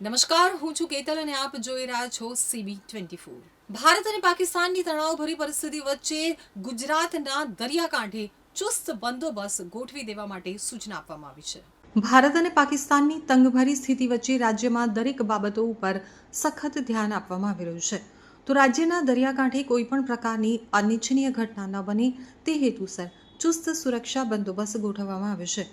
નમસ્કાર, હું છું કેતલ અને આપ જોઈ રહ્યા છો સીબી ટ્વેન્ટી ફોર ભારત અને પાકિસ્તાનની તણાવભરી પરિસ્થિતિ વચ્ચે ગુજરાતના દરિયાકાંઠે ચુસ્ત બંદોબસ્ત ગોઠવી દેવા માટે સૂચના આપવામાં આવી છે. ભારત અને પાકિસ્તાનની તંગભરી સ્થિતિ વચ્ચે રાજ્યમાં દરેક બાબતો ઉપર સખત ધ્યાન આપવામાં આવી રહ્યું છે. તો રાજ્યના દરિયાકાંઠે કોઈપણ પ્રકારની અનિચ્છનીય ઘટના ન બને તે હેતુસર ચુસ્ત સુરક્ષા બંદોબસ્ત ગોઠવવામાં આવ્યો છે.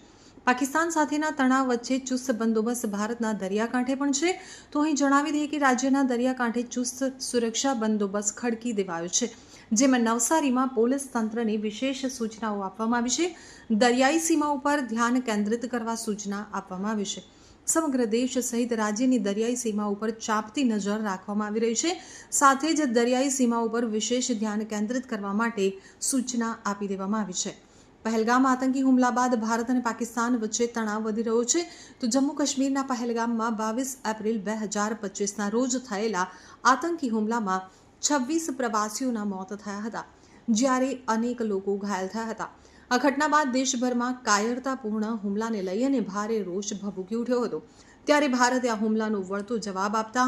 પાકિસ્તાન સાથેના તણાવ વચ્ચે ચુસ્ત બંદોબસ્ત ભારતના દરિયાકાંઠે પણ છે. તો અહીં જણાવી દઈએ કે રાજ્યના દરિયાકાંઠે ચુસ્ત સુરક્ષા બંદોબસ્ત ખડકી દેવાયો છે, જેમાં નવસારીમાં પોલીસ તંત્રની વિશેષ સૂચનાઓ આપવામાં આવી છે. દરિયાઈ સીમા ઉપર ધ્યાન કેન્દ્રિત કરવા સૂચના આપવામાં આવી છે. સમગ્ર દેશ સહિત રાજ્યની દરિયાઈ સીમા ઉપર ચાપતી નજર રાખવામાં આવી રહી છે. સાથે જ દરિયાઈ સીમા ઉપર વિશેષ ધ્યાન કેન્દ્રિત કરવા માટે સૂચના આપી દેવામાં આવી છે. પહેલગામ આતંકી હુમલા બાદ ભારત અને પાકિસ્તાન વચ્ચે તણાવ વધી રહ્યો છે. તો જમ્મુ કાશ્મીરના પહેલગામમાં બાવીસ એપ્રિલ બે હજાર પચીસના રોજ થયેલા આતંકી હુમલામાં છવ્વીસ પ્રવાસીઓના મોત થયા હતા, જ્યારે અનેક લોકો ઘાયલ થયા હતા. આ ઘટના બાદ દેશભરમાં કાયરતાપૂર્ણ હુમલાને લઈ અને ભારે રોષ ભભૂકી ઉઠ્યો હતો. ત્યારે ભારતે આ હુમલાનો વળતો જવાબ આપતા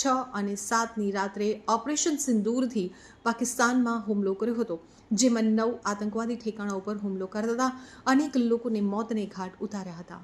છ અને સાતની રાત્રે ઓપરેશન સિંદૂરથી પાકિસ્તાનમાં હુમલો કર્યો હતો, જેમાં નવ આતંકવાદી ઠેકાણા ઉપર હુમલો કરતા અનેક લોકોને મોતને ઘાટ ઉતાર્યા હતા.